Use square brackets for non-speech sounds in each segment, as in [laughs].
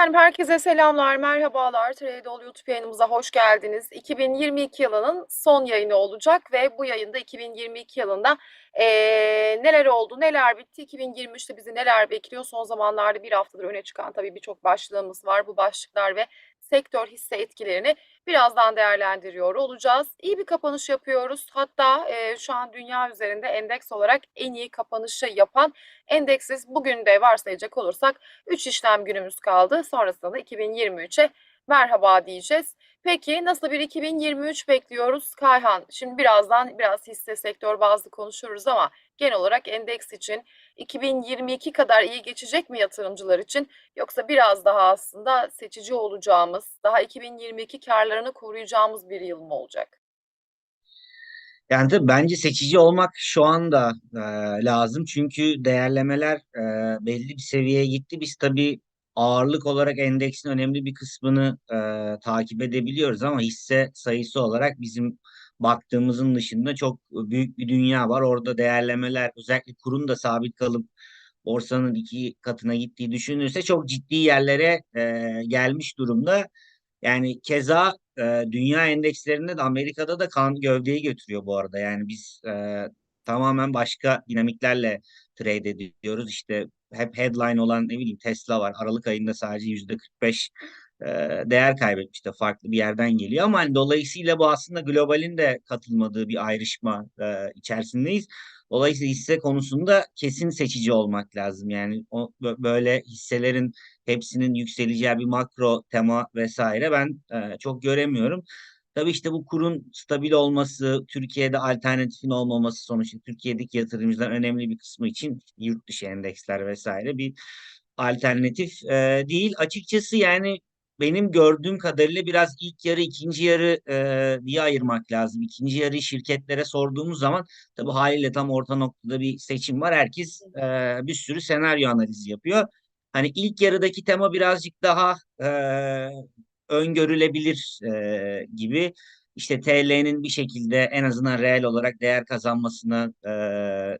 Efendim herkese selamlar, merhabalar. Tradeol YouTube yayınımıza hoş geldiniz. 2022 yılının son yayını olacak ve bu yayında 2022 yılında eee, neler oldu, neler bitti, 2023'te bizi neler bekliyor? Son zamanlarda bir haftadır öne çıkan tabii birçok başlığımız var. Bu başlıklar ve sektör hisse etkilerini birazdan değerlendiriyor olacağız. İyi bir kapanış yapıyoruz. Hatta eee, şu an dünya üzerinde endeks olarak en iyi kapanışı yapan endeksiz bugün de varsayacak olursak 3 işlem günümüz kaldı. Sonrasında da 2023'e merhaba diyeceğiz. Peki nasıl bir 2023 bekliyoruz Kayhan? Şimdi birazdan biraz hisse sektör bazlı konuşuruz ama genel olarak endeks için 2022 kadar iyi geçecek mi yatırımcılar için yoksa biraz daha aslında seçici olacağımız, daha 2022 karlarını koruyacağımız bir yıl mı olacak? Yani tabii bence seçici olmak şu anda e, lazım. Çünkü değerlemeler e, belli bir seviyeye gitti. Biz tabii ağırlık olarak endeksin önemli bir kısmını e, takip edebiliyoruz ama hisse sayısı olarak bizim baktığımızın dışında çok büyük bir dünya var. Orada değerlemeler özellikle kurun da sabit kalıp borsanın iki katına gittiği düşünülürse çok ciddi yerlere e, gelmiş durumda. Yani keza e, dünya endekslerinde de Amerika'da da kan gövdeyi götürüyor bu arada. Yani biz e, tamamen başka dinamiklerle trade ediyoruz. İşte hep headline olan ne bileyim Tesla var. Aralık ayında sadece yüzde 45 e, değer kaybetmiş de farklı bir yerden geliyor. Ama hani dolayısıyla bu aslında globalin de katılmadığı bir ayrışma e, içerisindeyiz. Dolayısıyla hisse konusunda kesin seçici olmak lazım. Yani o, böyle hisselerin hepsinin yükseleceği bir makro tema vesaire ben e, çok göremiyorum. Tabii işte bu kurun stabil olması, Türkiye'de alternatifin olmaması sonuçta Türkiye'deki yatırımcıların önemli bir kısmı için yurt dışı endeksler vesaire bir alternatif e, değil. Açıkçası yani benim gördüğüm kadarıyla biraz ilk yarı ikinci yarı e, diye ayırmak lazım. İkinci yarı şirketlere sorduğumuz zaman tabii haliyle tam orta noktada bir seçim var. Herkes e, bir sürü senaryo analizi yapıyor. Hani ilk yarıdaki tema birazcık daha e, öngörülebilir e, gibi. İşte TL'nin bir şekilde en azından reel olarak değer kazanmasına e,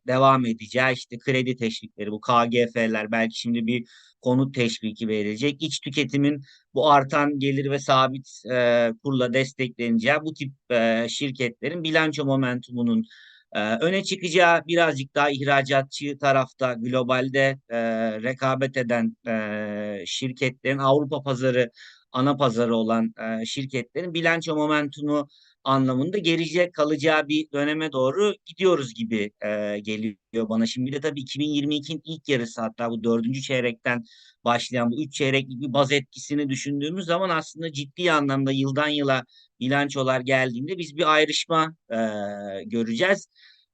devam edeceği işte kredi teşvikleri bu KGF'ler belki şimdi bir konut teşviki verilecek. İç tüketimin bu artan gelir ve sabit e, kurla destekleneceği bu tip e, şirketlerin bilanço momentumunun ee, öne çıkacağı birazcık daha ihracatçı tarafta globalde e, rekabet eden e, şirketlerin Avrupa pazarı ana pazarı olan e, şirketlerin bilanço momentumu anlamında gelecek kalacağı bir döneme doğru gidiyoruz gibi e, geliyor bana. Şimdi de tabii 2022'nin ilk yarısı hatta bu dördüncü çeyrekten başlayan bu üç çeyreklik bir baz etkisini düşündüğümüz zaman aslında ciddi anlamda yıldan yıla bilançolar geldiğinde biz bir ayrışma e, göreceğiz.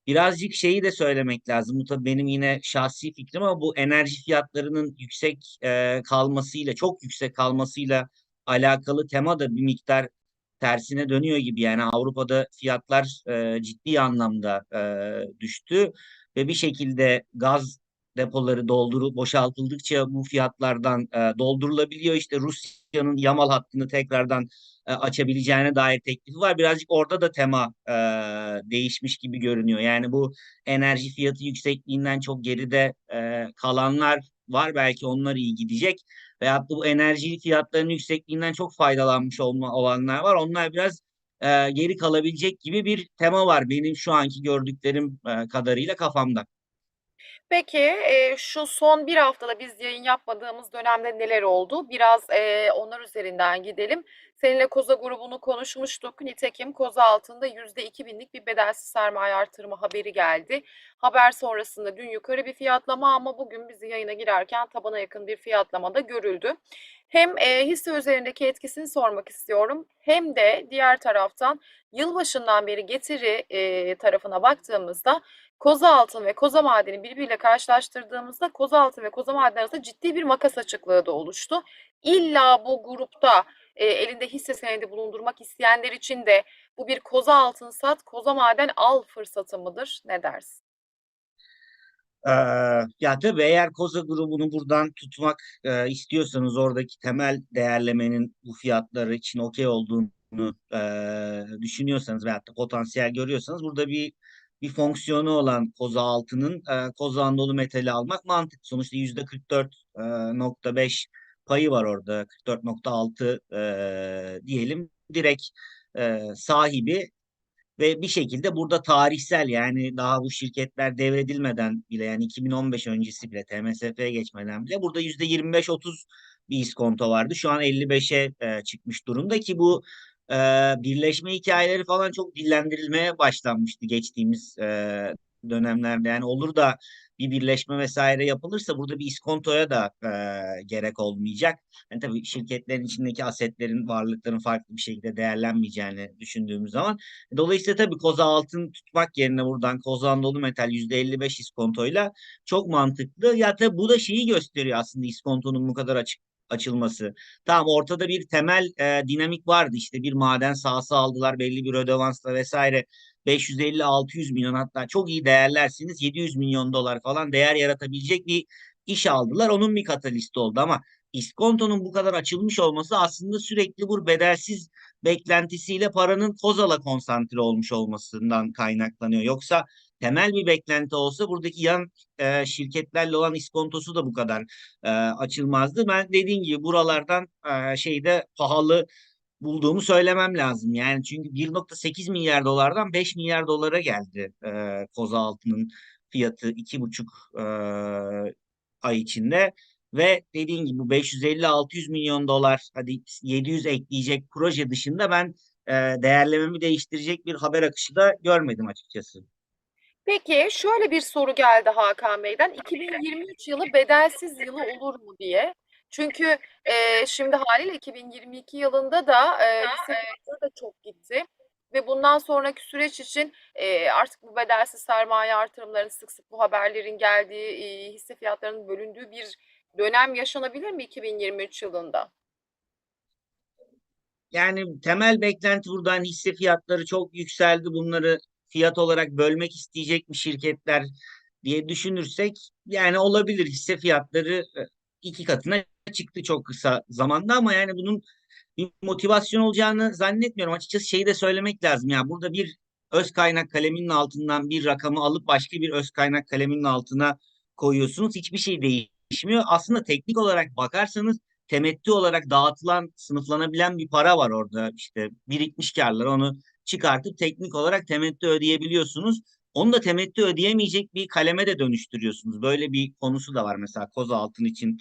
Birazcık şeyi de söylemek lazım. Bu tabii benim yine şahsi fikrim ama bu enerji fiyatlarının yüksek e, kalmasıyla, çok yüksek kalmasıyla alakalı tema da bir miktar tersine dönüyor gibi. Yani Avrupa'da fiyatlar e, ciddi anlamda e, düştü ve bir şekilde gaz depoları doldurup boşaltıldıkça bu fiyatlardan e, doldurulabiliyor. İşte Rusya'nın Yamal hattını tekrardan e, açabileceğine dair teklifi var. Birazcık orada da tema e, değişmiş gibi görünüyor. Yani bu enerji fiyatı yüksekliğinden çok geride e, kalanlar var. Belki onlar iyi gidecek. Veyahut bu enerji fiyatlarının yüksekliğinden çok faydalanmış olma, olanlar var. Onlar biraz e, geri kalabilecek gibi bir tema var benim şu anki gördüklerim e, kadarıyla kafamda. Peki, eee, şu son bir haftada biz yayın yapmadığımız dönemde neler oldu? Biraz, eee, onlar üzerinden gidelim. Seninle Koza grubunu konuşmuştuk. Nitekim Koza altında %2000'lik bir bedelsiz sermaye artırımı haberi geldi. Haber sonrasında dün yukarı bir fiyatlama ama bugün bizi yayına girerken tabana yakın bir fiyatlama da görüldü. Hem eee, hisse üzerindeki etkisini sormak istiyorum hem de diğer taraftan yılbaşından beri getiri eee, tarafına baktığımızda Koza altın ve koza madeni birbiriyle karşılaştırdığımızda koza altın ve koza madeni arasında ciddi bir makas açıklığı da oluştu. İlla bu grupta e, elinde hisse senedi bulundurmak isteyenler için de bu bir koza altın sat, koza maden al fırsatı mıdır? Ne dersin? Ee, ya tabii eğer Koza grubunu buradan tutmak e, istiyorsanız oradaki temel değerlemenin bu fiyatları için okey olduğunu e, düşünüyorsanız veyahut da potansiyel görüyorsanız burada bir bir fonksiyonu olan koza altının e, koza andolu metali almak mantıklı. Sonuçta yüzde 44.5 payı var orada 44.6 e, diyelim direkt e, sahibi ve bir şekilde burada tarihsel yani daha bu şirketler devredilmeden bile yani 2015 öncesi bile TMSF'ye geçmeden bile burada %25-30 bir iskonto vardı. Şu an 55'e e, çıkmış durumda ki bu e, birleşme hikayeleri falan çok dillendirilmeye başlanmıştı geçtiğimiz e, dönemlerde. Yani olur da bir birleşme vesaire yapılırsa burada bir iskontoya da e, gerek olmayacak. Yani tabii şirketlerin içindeki asetlerin, varlıkların farklı bir şekilde değerlenmeyeceğini düşündüğümüz zaman. Dolayısıyla tabii koza altın tutmak yerine buradan koza Anadolu Metal %55 iskontoyla çok mantıklı. Ya tabii bu da şeyi gösteriyor aslında iskontonun bu kadar açık açılması. Tamam ortada bir temel e, dinamik vardı işte bir maden sahası aldılar belli bir ödevansla vesaire 550-600 milyon hatta çok iyi değerlersiniz 700 milyon dolar falan değer yaratabilecek bir iş aldılar. Onun bir katalisti oldu ama iskontonun bu kadar açılmış olması aslında sürekli bu bedelsiz beklentisiyle paranın Kozal'a konsantre olmuş olmasından kaynaklanıyor. Yoksa temel bir beklenti olsa buradaki yan e, şirketlerle olan iskontosu da bu kadar e, açılmazdı. Ben dediğim gibi buralardan e, şeyde pahalı bulduğumu söylemem lazım. Yani çünkü 1.8 milyar dolardan 5 milyar dolara geldi e, koza altının fiyatı iki buçuk e, ay içinde ve dediğin gibi bu 550-600 milyon dolar hadi 700 ekleyecek proje dışında ben e, değerlememi değiştirecek bir haber akışı da görmedim açıkçası. Peki şöyle bir soru geldi Hakan Bey'den. 2023 yılı bedelsiz yılı olur mu diye. Çünkü e, şimdi haliyle 2022 yılında da e, hisse fiyatları da çok gitti. Ve bundan sonraki süreç için e, artık bu bedelsiz sermaye artırımlarının sık sık bu haberlerin geldiği, e, hisse fiyatlarının bölündüğü bir dönem yaşanabilir mi 2023 yılında? Yani temel beklenti buradan hisse fiyatları çok yükseldi. Bunları fiyat olarak bölmek isteyecek mi şirketler diye düşünürsek yani olabilir hisse fiyatları e, iki katına çıktı çok kısa zamanda ama yani bunun bir motivasyon olacağını zannetmiyorum. Açıkçası şeyi de söylemek lazım ya burada bir öz kaynak kaleminin altından bir rakamı alıp başka bir öz kaynak kaleminin altına koyuyorsunuz. Hiçbir şey değişmiyor. Aslında teknik olarak bakarsanız temettü olarak dağıtılan, sınıflanabilen bir para var orada. İşte birikmiş karlar onu çıkartıp teknik olarak temettü ödeyebiliyorsunuz. Onu da temettü ödeyemeyecek bir kaleme de dönüştürüyorsunuz. Böyle bir konusu da var mesela koz altın için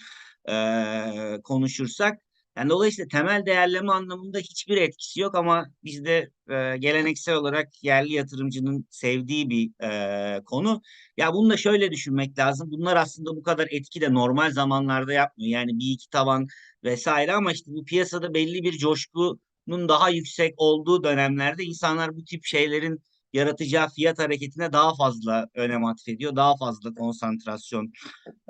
e, konuşursak. Yani dolayısıyla temel değerleme anlamında hiçbir etkisi yok ama bizde e, geleneksel olarak yerli yatırımcının sevdiği bir e, konu. Ya bunu da şöyle düşünmek lazım. Bunlar aslında bu kadar etki de normal zamanlarda yapmıyor. Yani bir iki tavan vesaire ama işte bu piyasada belli bir coşkunun daha yüksek olduğu dönemlerde insanlar bu tip şeylerin yaratacağı fiyat hareketine daha fazla önem atfediyor. Daha fazla konsantrasyon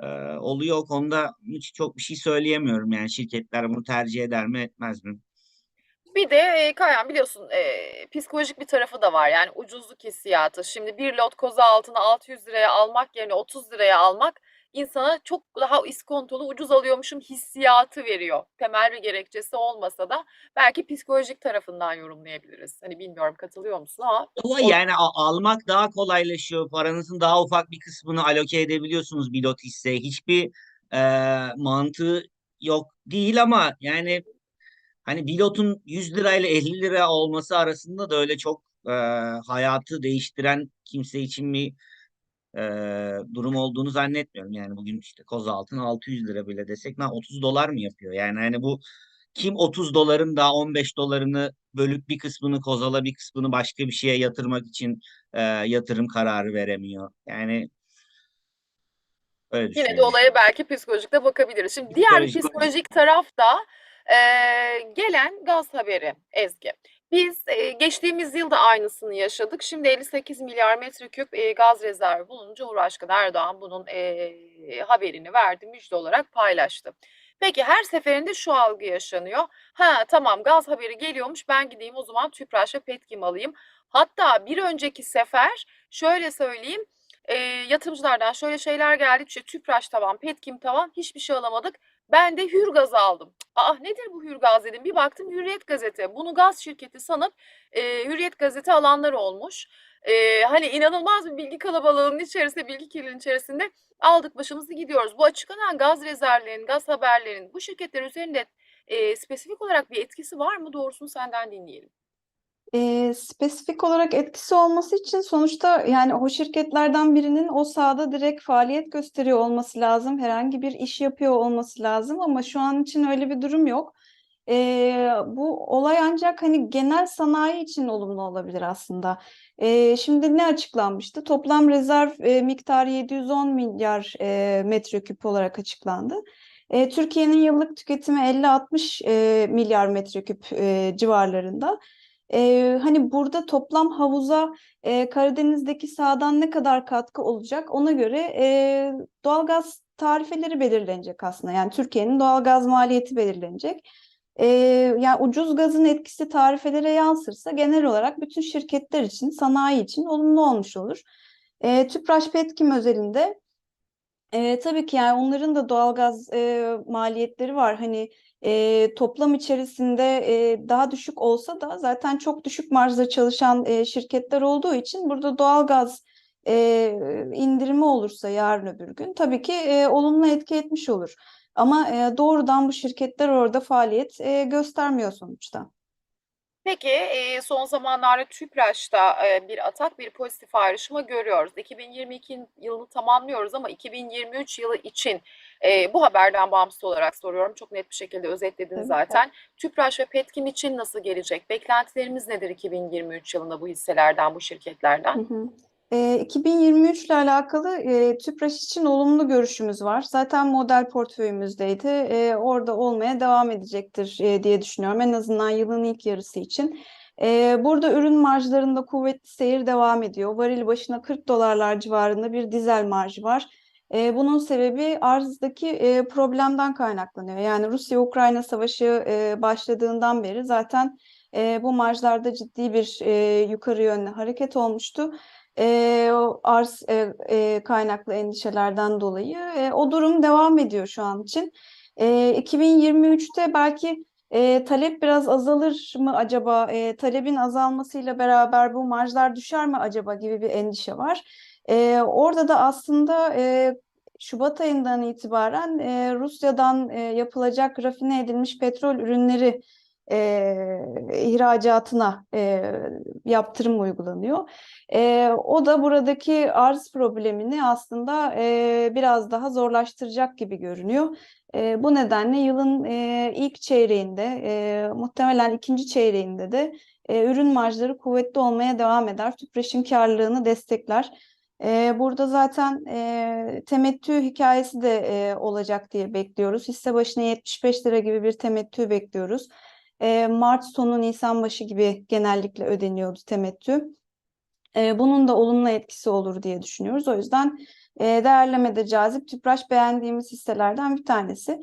e, oluyor. O konuda hiç çok bir şey söyleyemiyorum. Yani şirketler bunu tercih eder mi etmez mi? Bir de e, Kayan biliyorsun e, psikolojik bir tarafı da var. Yani ucuzluk hissiyatı. Şimdi bir lot koza altını 600 liraya almak yerine 30 liraya almak insana çok daha iskontolu ucuz alıyormuşum hissiyatı veriyor. Temel bir gerekçesi olmasa da belki psikolojik tarafından yorumlayabiliriz. Hani bilmiyorum katılıyor musun ama Ama yani a- almak daha kolaylaşıyor. Paranızın daha ufak bir kısmını aloke edebiliyorsunuz bir lot hisseye. Hiçbir e, mantığı yok değil ama yani hani bir lotun 100 lirayla 50 lira olması arasında da öyle çok e, hayatı değiştiren kimse için bir e, durum olduğunu zannetmiyorum. Yani bugün işte koz altın 600 lira bile desek na 30 dolar mı yapıyor? Yani hani bu kim 30 doların daha 15 dolarını bölüp bir kısmını kozala bir kısmını başka bir şeye yatırmak için e, yatırım kararı veremiyor. Yani öyle Yine de olaya belki psikolojik de bakabiliriz. Şimdi diğer Psikolojik. psikolojik taraf da eee, gelen gaz haberi Ezgi. Biz eee, geçtiğimiz yılda aynısını yaşadık. Şimdi 58 milyar metreküp eee, gaz rezervi bulununca Cumhurbaşkanı Erdoğan bunun eee, haberini verdi, müjde olarak paylaştı. Peki her seferinde şu algı yaşanıyor. Ha tamam gaz haberi geliyormuş ben gideyim o zaman Tüpraş ve Petkim alayım. Hatta bir önceki sefer şöyle söyleyeyim e, yatırımcılardan şöyle şeyler geldi. İşte Tüpraş tavan, Petkim tavan hiçbir şey alamadık. Ben de Hürgaz aldım. Aa nedir bu Hürgaz dedim. Bir baktım Hürriyet Gazete. Bunu gaz şirketi sanıp e, Hürriyet Gazete alanlar olmuş. Ee, hani inanılmaz bir bilgi kalabalığının içerisinde, bilgi kirliliğinin içerisinde aldık başımızı gidiyoruz. Bu açıklanan gaz rezervlerinin, gaz haberlerinin bu şirketler üzerinde e, spesifik olarak bir etkisi var mı? Doğrusunu senden dinleyelim. E, spesifik olarak etkisi olması için sonuçta yani o şirketlerden birinin o sahada direkt faaliyet gösteriyor olması lazım. Herhangi bir iş yapıyor olması lazım ama şu an için öyle bir durum yok. E, bu olay ancak hani genel sanayi için olumlu olabilir aslında. E, şimdi ne açıklanmıştı? Toplam rezerv e, miktarı 710 milyar e, metreküp olarak açıklandı. E, Türkiye'nin yıllık tüketimi 50-60 e, milyar metreküp e, civarlarında. Ee, hani burada toplam havuza e, Karadeniz'deki sahadan ne kadar katkı olacak ona göre e, doğalgaz tarifeleri belirlenecek aslında. Yani Türkiye'nin doğalgaz maliyeti belirlenecek. Ee, yani ucuz gazın etkisi tarifelere yansırsa genel olarak bütün şirketler için, sanayi için olumlu olmuş olur. Ee, Tüpraş Petkim özelinde e, tabii ki yani onların da doğalgaz e, maliyetleri var. Hani e, toplam içerisinde e, daha düşük olsa da zaten çok düşük marjda çalışan e, şirketler olduğu için burada doğalgaz e, indirimi olursa yarın öbür gün tabii ki e, olumlu etki etmiş olur. Ama e, doğrudan bu şirketler orada faaliyet e, göstermiyor sonuçta. Peki e, son zamanlarda TÜPRAŞ'ta e, bir atak, bir pozitif ayrışma görüyoruz. 2022 yılını tamamlıyoruz ama 2023 yılı için e, bu haberden bağımsız olarak soruyorum. Çok net bir şekilde özetledin zaten. TÜPRAŞ ve Petkim için nasıl gelecek? Beklentilerimiz nedir 2023 yılında bu hisselerden, bu şirketlerden? Hı hı. E, 2023 ile alakalı e, TÜPRAŞ için olumlu görüşümüz var. Zaten model portföyümüzdeydi. E, orada olmaya devam edecektir e, diye düşünüyorum. En azından yılın ilk yarısı için. E, burada ürün marjlarında kuvvetli seyir devam ediyor. Varil başına 40 dolarlar civarında bir dizel marjı var. E, bunun sebebi arzdaki e, problemden kaynaklanıyor. Yani Rusya-Ukrayna savaşı e, başladığından beri zaten e, bu marjlarda ciddi bir e, yukarı yönlü hareket olmuştu e, arz e, e, kaynaklı endişelerden dolayı e, o durum devam ediyor şu an için. E, 2023'te belki e, talep biraz azalır mı acaba? E, talebin azalmasıyla beraber bu marjlar düşer mi acaba gibi bir endişe var. E, orada da aslında e, Şubat ayından itibaren e, Rusya'dan e, yapılacak rafine edilmiş petrol ürünleri e, ihracatına e, yaptırım uygulanıyor. E, o da buradaki arz problemini aslında e, biraz daha zorlaştıracak gibi görünüyor. E, bu nedenle yılın e, ilk çeyreğinde, e, muhtemelen ikinci çeyreğinde de e, ürün marjları kuvvetli olmaya devam eder. Tüpraş'ın karlılığını destekler. E, burada zaten e, temettü hikayesi de e, olacak diye bekliyoruz. Hisse başına 75 lira gibi bir temettü bekliyoruz. Mart sonu Nisan başı gibi genellikle ödeniyordu temettü. Bunun da olumlu etkisi olur diye düşünüyoruz. O yüzden e, değerlemede cazip Tüpraş beğendiğimiz hisselerden bir tanesi.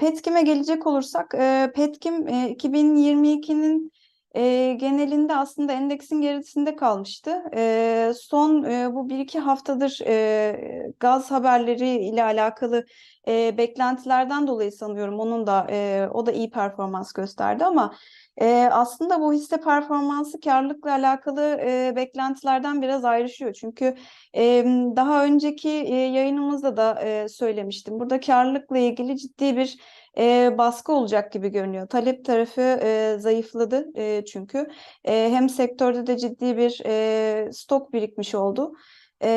Petkim'e gelecek olursak Petkim e, 2022'nin e, genelinde aslında endeksin gerisinde kalmıştı. E, son e, bu bir iki haftadır e, gaz haberleri ile alakalı e, beklentilerden dolayı sanıyorum onun da e, o da iyi performans gösterdi ama e, aslında bu hisse performansı karlılıkla alakalı e, beklentilerden biraz ayrışıyor. Çünkü e, daha önceki e, yayınımızda da e, söylemiştim. Burada karlılıkla ilgili ciddi bir e, baskı olacak gibi görünüyor. Talep tarafı e, zayıfladı e, çünkü. E, hem sektörde de ciddi bir e, stok birikmiş oldu. E,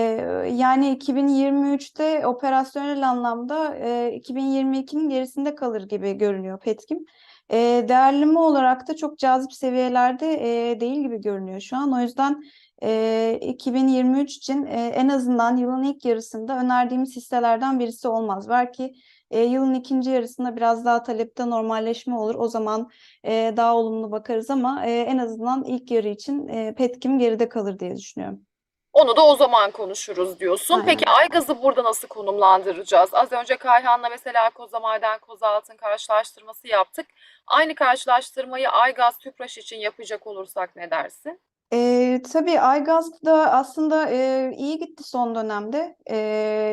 yani 2023'te operasyonel anlamda e, 2022'nin gerisinde kalır gibi görünüyor Petkim. E, değerleme olarak da çok cazip seviyelerde e, değil gibi görünüyor şu an. O yüzden e, 2023 için e, en azından yılın ilk yarısında önerdiğimiz hisselerden birisi olmaz. Belki e, yılın ikinci yarısında biraz daha talepte normalleşme olur. O zaman e, daha olumlu bakarız ama e, en azından ilk yarı için e, Petkim geride kalır diye düşünüyorum. Onu da o zaman konuşuruz diyorsun. Aynen. Peki Aygaz'ı burada nasıl konumlandıracağız? Az önce Kayhan'la mesela Kozamaden Kozaltın karşılaştırması yaptık. Aynı karşılaştırmayı Aygaz Tüpraş için yapacak olursak ne dersin? E, tabii Aygaz da aslında e, iyi gitti son dönemde. E,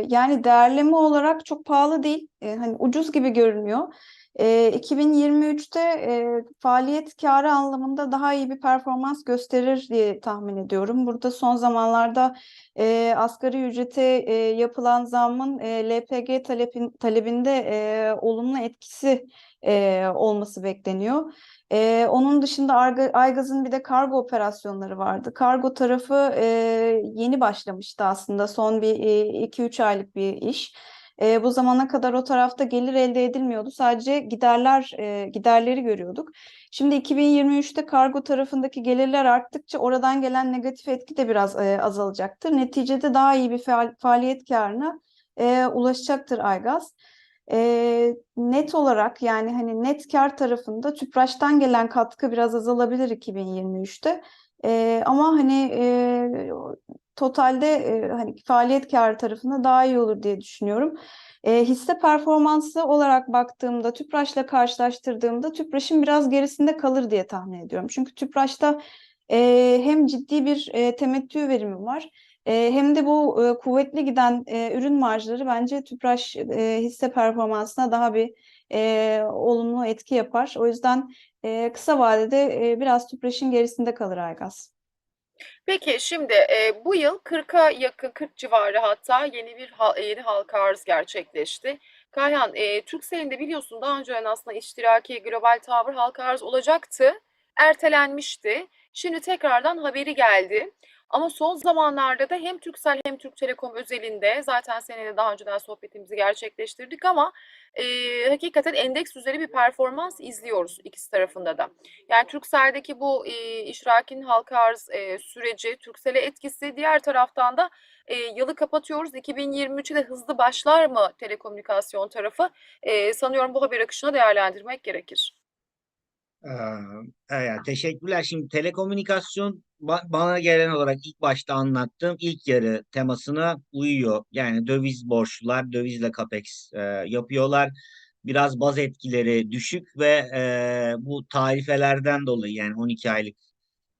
yani değerleme olarak çok pahalı değil. E, hani ucuz gibi görünüyor. E, 2023'te e, faaliyet karı anlamında daha iyi bir performans gösterir diye tahmin ediyorum. Burada son zamanlarda e, asgari ücrete e, yapılan zammın e, LPG talebin, talebinde e, olumlu etkisi e, olması bekleniyor. E, onun dışında Aygaz'ın bir de kargo operasyonları vardı. Kargo tarafı e, yeni başlamıştı aslında. Son bir 2-3 aylık bir iş. E, bu zamana kadar o tarafta gelir elde edilmiyordu. Sadece giderler e, giderleri görüyorduk. Şimdi 2023'te kargo tarafındaki gelirler arttıkça oradan gelen negatif etki de biraz e, azalacaktır. Neticede daha iyi bir faal- faaliyet karına e, ulaşacaktır Aygaz. E, net olarak yani hani net kar tarafında Tüpraş'tan gelen katkı biraz azalabilir 2023'te. E, ama hani e, totalde e, hani faaliyet karı tarafında daha iyi olur diye düşünüyorum. E, hisse performansı olarak baktığımda Tüpraş'la karşılaştırdığımda Tüpraş'ın biraz gerisinde kalır diye tahmin ediyorum. Çünkü Tüpraş'ta e, hem ciddi bir e, temettü verimi var. E, hem de bu e, kuvvetli giden e, ürün marjları bence Tüpraş e, hisse performansına daha bir e, olumlu etki yapar. O yüzden e, kısa vadede e, biraz Tüpraş'ın gerisinde kalır Aygaz. Peki şimdi e, bu yıl 40'a yakın 40 civarı hatta yeni bir yeni halka arz gerçekleşti. Kayhan, e, Turkcell'in de biliyorsun daha önceden aslında iştiraki global tower halka arz olacaktı. Ertelenmişti. Şimdi tekrardan haberi geldi. Ama son zamanlarda da hem Turkcell hem Türk Telekom özelinde zaten seninle daha önceden sohbetimizi gerçekleştirdik ama e, hakikaten endeks üzeri bir performans izliyoruz ikisi tarafında da. Yani Turkcell'deki bu e, işrakin halka arz e, süreci, Turkcell'e etkisi diğer taraftan da e, yılı kapatıyoruz. 2023'e de hızlı başlar mı telekomünikasyon tarafı? E, sanıyorum bu haber akışına değerlendirmek gerekir. Ee, evet, teşekkürler. Şimdi telekomünikasyon ba- bana gelen olarak ilk başta anlattığım ilk yarı temasına uyuyor. Yani döviz borçlular dövizle capex e, yapıyorlar. Biraz baz etkileri düşük ve e, bu tarifelerden dolayı yani 12 aylık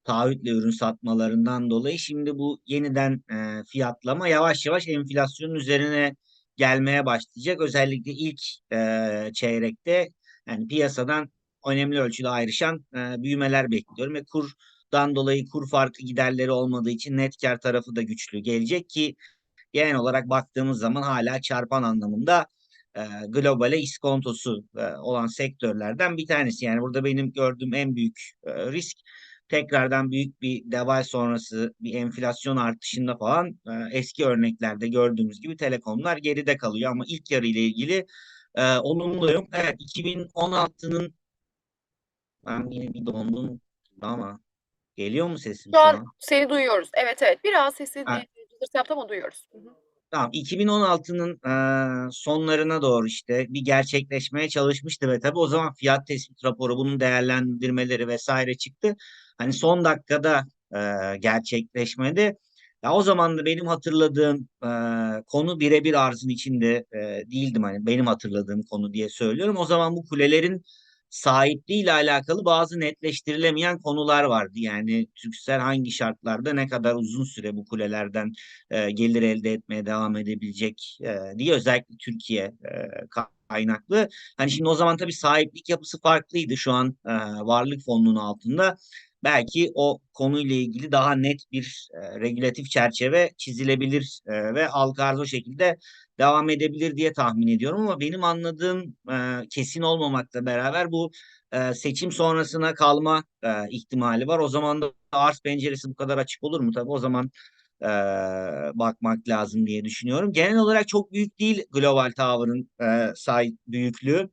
taahhütle ürün satmalarından dolayı şimdi bu yeniden e, fiyatlama yavaş yavaş enflasyonun üzerine gelmeye başlayacak. Özellikle ilk e, çeyrekte yani piyasadan önemli ölçüde ayrışan e, büyümeler bekliyorum ve kurdan dolayı kur farkı giderleri olmadığı için net kar tarafı da güçlü gelecek ki genel olarak baktığımız zaman hala çarpan anlamında e, globale iskontosu e, olan sektörlerden bir tanesi. Yani burada benim gördüğüm en büyük e, risk tekrardan büyük bir deval sonrası bir enflasyon artışında falan e, eski örneklerde gördüğümüz gibi telekomlar geride kalıyor ama ilk yarı ile ilgili e, olumluyum. Evet 2016'nın ben yine bir dondum ama geliyor mu sesim Şu an seni duyuyoruz. Evet evet. Biraz sesi Ha. cızırtı yaptı ama duyuyoruz. Hı hı. Tamam 2016'nın eee, sonlarına doğru işte bir gerçekleşmeye çalışmıştı ve tabii o zaman fiyat tespit raporu bunun değerlendirmeleri vesaire çıktı. Hani son dakikada eee, gerçekleşmedi. Ya o zaman da benim hatırladığım eee, konu birebir arzın içinde eee, değildim hani benim hatırladığım konu diye söylüyorum. O zaman bu kulelerin sahipliğiyle alakalı bazı netleştirilemeyen konular vardı. Yani Türksel hangi şartlarda ne kadar uzun süre bu kulelerden e, gelir elde etmeye devam edebilecek e, diye özellikle Türkiye e, kaynaklı. Hani şimdi o zaman tabii sahiplik yapısı farklıydı. Şu an e, varlık fonunun altında belki o konuyla ilgili daha net bir e, regülatif çerçeve çizilebilir e, ve halka arz o şekilde devam edebilir diye tahmin ediyorum ama benim anladığım e, kesin olmamakla beraber bu e, seçim sonrasına kalma e, ihtimali var. O zaman da arz penceresi bu kadar açık olur mu? Tabii o zaman e, bakmak lazım diye düşünüyorum. Genel olarak çok büyük değil Global Tower'ın e, sahip büyüklüğü.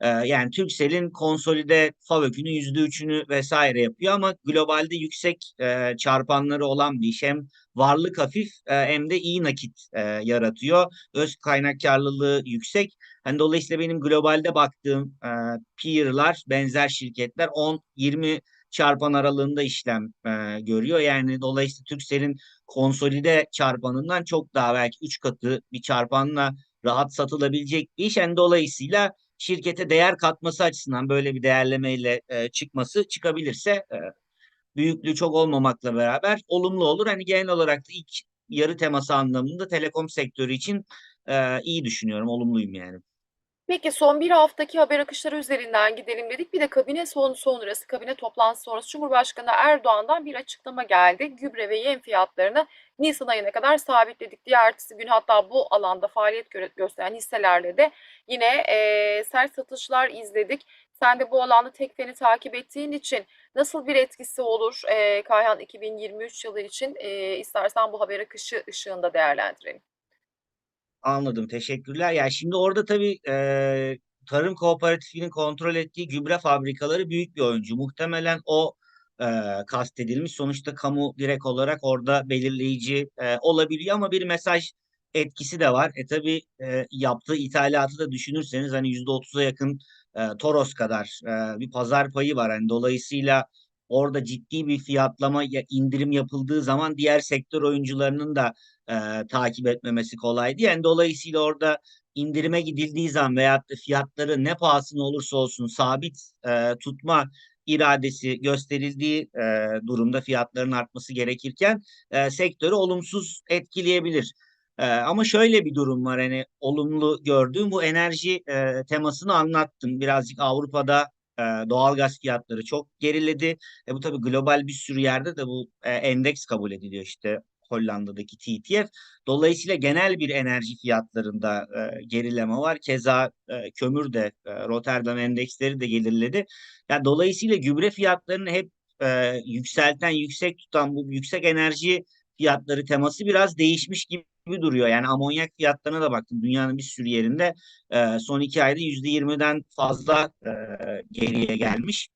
E, yani Turkcell'in konsolide FAVÖK'ünün yüzde üçünü vesaire yapıyor ama globalde yüksek e, çarpanları olan bir iş. Hem varlık hafif e, hem de iyi nakit e, yaratıyor. Öz kaynak karlılığı yüksek. Hani dolayısıyla benim globalde baktığım e, peer'lar, benzer şirketler 10-20 çarpan aralığında işlem e, görüyor. Yani dolayısıyla Turkcell'in konsolide çarpanından çok daha belki 3 katı bir çarpanla rahat satılabilecek bir iş. Yani dolayısıyla şirkete değer katması açısından böyle bir değerlemeyle e, çıkması çıkabilirse e, büyüklüğü çok olmamakla beraber olumlu olur. Hani genel olarak da ilk yarı teması anlamında telekom sektörü için e, iyi düşünüyorum. Olumluyum yani. Peki son bir haftaki haber akışları üzerinden gidelim dedik. Bir de kabine son sonrası, kabine toplantısı sonrası Cumhurbaşkanı Erdoğan'dan bir açıklama geldi. Gübre ve yem fiyatlarını Nisan ayına kadar sabitledik diye ertesi gün hatta bu alanda faaliyet gö- gösteren hisselerle de yine eee, sert satışlar izledik. Sen de bu alanda Tekfen'i takip ettiğin için nasıl bir etkisi olur eee Kayhan 2023 yılı için Eee, istersen bu haber akışı ışığında değerlendirelim. Anladım. Teşekkürler. Ya şimdi orada tabii e, tarım kooperatifinin kontrol ettiği gübre fabrikaları büyük bir oyuncu. Muhtemelen o e, kastedilmiş. Sonuçta kamu direkt olarak orada belirleyici e, olabiliyor ama bir mesaj etkisi de var. E tabii e, yaptığı ithalatı da düşünürseniz hani %30'a yakın e, Toros kadar e, bir pazar payı var. Hani dolayısıyla orada ciddi bir fiyatlama ya- indirim yapıldığı zaman diğer sektör oyuncularının da e, takip etmemesi kolaydı. Yani dolayısıyla orada indirime gidildiği zaman veyahut da fiyatları ne pahasına olursa olsun sabit e, tutma iradesi gösterildiği e, durumda fiyatların artması gerekirken e, sektörü olumsuz etkileyebilir. E, ama şöyle bir durum var hani olumlu gördüğüm bu enerji e, temasını anlattım. Birazcık Avrupa'da e, doğalgaz fiyatları çok geriledi. E, bu tabii global bir sürü yerde de bu e, endeks kabul ediliyor işte Hollanda'daki TTF. Dolayısıyla genel bir enerji fiyatlarında e, gerileme var. Keza e, kömür de e, Rotterdam endeksleri de geriledi. Yani dolayısıyla gübre fiyatlarını hep e, yükselten, yüksek tutan bu yüksek enerji fiyatları teması biraz değişmiş gibi duruyor. Yani amonyak fiyatlarına da baktım. Dünyanın bir sürü yerinde e, son iki ayda yüzde yirmiden fazla e, geriye gelmiş.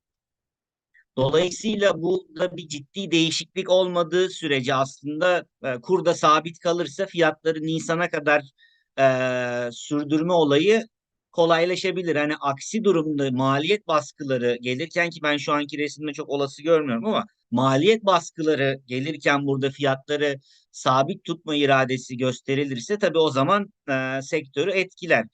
Dolayısıyla burada bir ciddi değişiklik olmadığı sürece aslında e, kur da sabit kalırsa fiyatları Nisan'a kadar e, sürdürme olayı kolaylaşabilir. Hani aksi durumda maliyet baskıları gelirken ki ben şu anki resimde çok olası görmüyorum ama maliyet baskıları gelirken burada fiyatları sabit tutma iradesi gösterilirse tabii o zaman e, sektörü etkiler.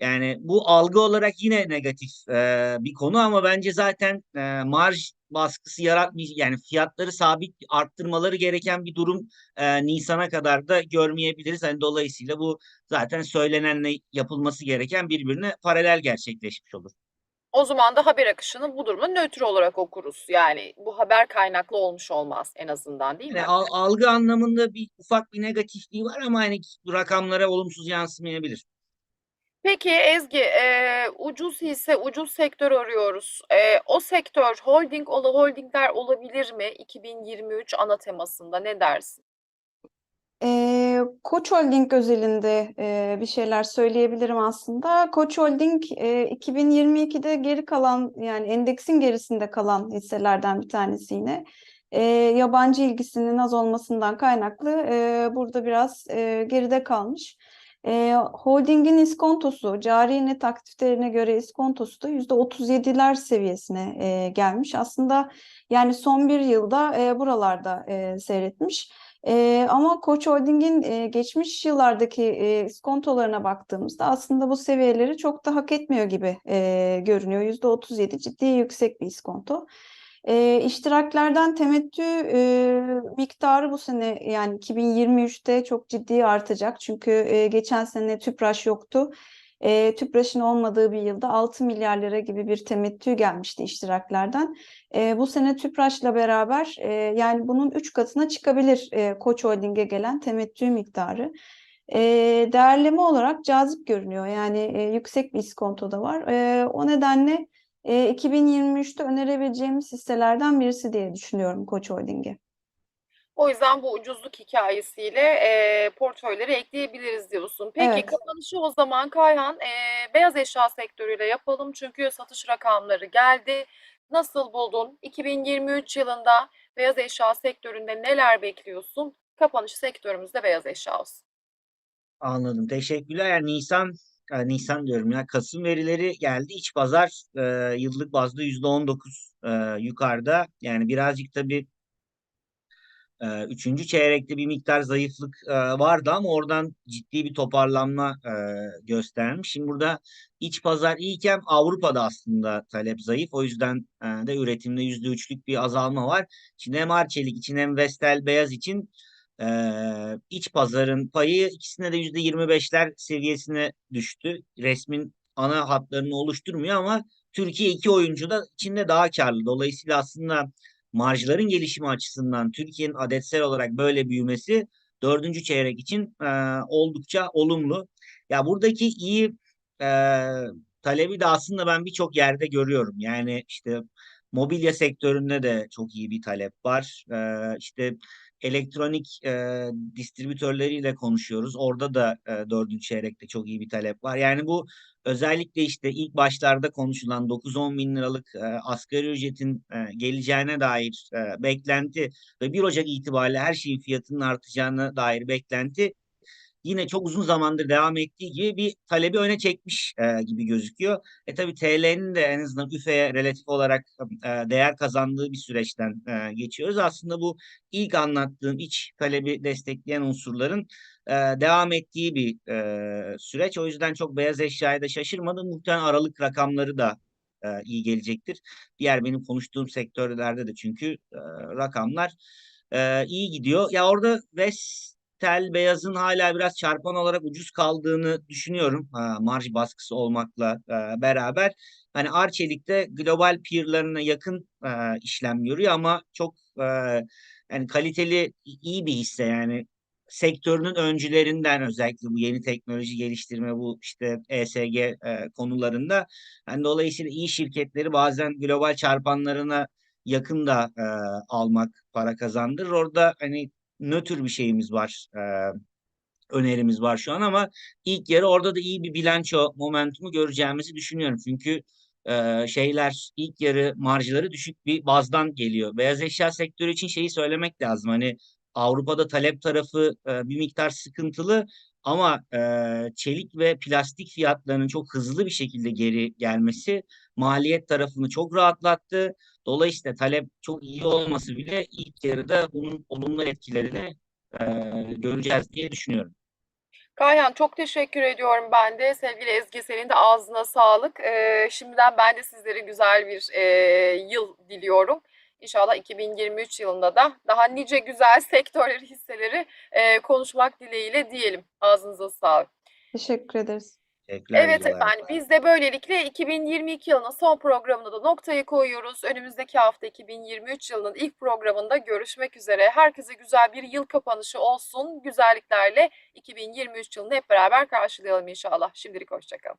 Yani bu algı olarak yine negatif e, bir konu ama bence zaten e, marj baskısı yaratmayacak yani fiyatları sabit arttırmaları gereken bir durum e, Nisan'a kadar da görmeyebiliriz. Hani dolayısıyla bu zaten söylenenle yapılması gereken birbirine paralel gerçekleşmiş olur. O zaman da haber akışını bu duruma nötr olarak okuruz. Yani bu haber kaynaklı olmuş olmaz en azından değil mi? Al- algı anlamında bir ufak bir negatifliği var ama hani bu rakamlara olumsuz yansımayabilir. Peki Ezgi, eee, ucuz hisse, ucuz sektör arıyoruz. Eee, o sektör holding ola holdingler olabilir mi 2023 ana temasında ne dersin? Ee, Koç Holding özelinde e, bir şeyler söyleyebilirim aslında. Koç Holding e, 2022'de geri kalan yani endeksin gerisinde kalan hisselerden bir tanesi yine. E, yabancı ilgisinin az olmasından kaynaklı e, burada biraz e, geride kalmış. E, holdingin iskontosu, cari net aktiflerine göre iskontosu da %37'ler seviyesine e, gelmiş. Aslında yani son bir yılda e, buralarda e, seyretmiş. Ee, ama Koç Holding'in e, geçmiş yıllardaki e, iskontolarına baktığımızda aslında bu seviyeleri çok da hak etmiyor gibi e, görünüyor. %37 ciddi yüksek bir iskonto. E, iştiraklerden temettü e, miktarı bu sene yani 2023'te çok ciddi artacak. Çünkü e, geçen sene TÜPRAŞ yoktu. E, TÜPRAŞ'ın olmadığı bir yılda 6 milyar lira gibi bir temettü gelmişti iştiraklerden. E, bu sene TÜPRAŞ'la beraber e, yani bunun 3 katına çıkabilir e, Koç Holding'e gelen temettü miktarı. E, değerleme olarak cazip görünüyor. Yani e, yüksek bir iskonto da var. E, o nedenle e, 2023'te önerebileceğimiz hisselerden birisi diye düşünüyorum Koç Holding'i. O yüzden bu ucuzluk hikayesiyle eee portföylere ekleyebiliriz diyorsun. Peki Evet. kapanışı o zaman Kayhan eee, beyaz eşya sektörüyle yapalım çünkü satış rakamları geldi. Nasıl buldun? 2023 yılında beyaz eşya sektöründe neler bekliyorsun? Kapanış sektörümüzde beyaz eşya olsun. Anladım. Teşekkürler. Yani Nisan, e, Nisan diyorum ya Kasım verileri geldi. İç pazar e, yıllık bazda %19 e, yukarıda. Yani birazcık tabii e, üçüncü çeyrekte bir miktar zayıflık e, vardı ama oradan ciddi bir toparlanma e, göstermiş. Şimdi burada iç pazar iyiyken Avrupa'da aslında talep zayıf. O yüzden e, de üretimde %3'lük bir azalma var. Şimdi hem Arçelik için hem Vestel Beyaz için ee, iç pazarın payı ikisine de yüzde 25'ler seviyesine düştü. Resmin ana hatlarını oluşturmuyor ama Türkiye iki oyuncu da içinde daha karlı. Dolayısıyla aslında marjların gelişimi açısından Türkiye'nin adetsel olarak böyle büyümesi dördüncü çeyrek için e, oldukça olumlu. Ya buradaki iyi e, talebi de aslında ben birçok yerde görüyorum. Yani işte mobilya sektöründe de çok iyi bir talep var. E, işte elektronik e, distribütörleriyle konuşuyoruz. Orada da e, dördüncü çeyrekte çok iyi bir talep var. Yani bu özellikle işte ilk başlarda konuşulan 9-10 bin liralık e, asgari ücretin e, geleceğine dair e, beklenti ve 1 Ocak itibariyle her şeyin fiyatının artacağına dair beklenti yine çok uzun zamandır devam ettiği gibi bir talebi öne çekmiş e, gibi gözüküyor. E tabii TL'nin de en azından üfeye relatif olarak e, değer kazandığı bir süreçten e, geçiyoruz. Aslında bu ilk anlattığım iç talebi destekleyen unsurların e, devam ettiği bir e, süreç. O yüzden çok beyaz eşyaya da şaşırmadım. Muhtemelen aralık rakamları da e, iyi gelecektir. Diğer benim konuştuğum sektörlerde de çünkü e, rakamlar e, iyi gidiyor. Ya orada West tel beyazın hala biraz çarpan olarak ucuz kaldığını düşünüyorum. Ha, marj baskısı olmakla e, beraber. Hani Arçelik'te global peer'larına yakın e, işlem görüyor ama çok e, yani kaliteli iyi bir hisse yani sektörünün öncülerinden özellikle bu yeni teknoloji geliştirme bu işte ESG e, konularında. Yani dolayısıyla iyi şirketleri bazen global çarpanlarına yakın da e, almak para kazandırır. Orada hani nötr bir şeyimiz var. E, önerimiz var şu an ama ilk yarı orada da iyi bir bilanço momentumu göreceğimizi düşünüyorum. Çünkü e, şeyler ilk yarı marjları düşük bir bazdan geliyor. Beyaz eşya sektörü için şeyi söylemek lazım. Hani Avrupa'da talep tarafı e, bir miktar sıkıntılı ama e, çelik ve plastik fiyatlarının çok hızlı bir şekilde geri gelmesi maliyet tarafını çok rahatlattı. Dolayısıyla talep çok iyi olması bile ilk yarıda bunun olumlu etkilerini e, göreceğiz diye düşünüyorum. Kayhan çok teşekkür ediyorum ben de. Sevgili Ezgi senin de ağzına sağlık. Ee, şimdiden ben de sizlere güzel bir e, yıl diliyorum. İnşallah 2023 yılında da daha nice güzel [laughs] sektörleri, hisseleri e, konuşmak dileğiyle diyelim. Ağzınıza sağlık. Teşekkür ederiz. Teşekkürler Evet efendim biz de böylelikle 2022 yılının son programında da noktayı koyuyoruz. Önümüzdeki hafta 2023 yılının ilk programında görüşmek üzere. Herkese güzel bir yıl kapanışı olsun. Güzelliklerle 2023 yılını hep beraber karşılayalım inşallah. Şimdilik hoşçakalın.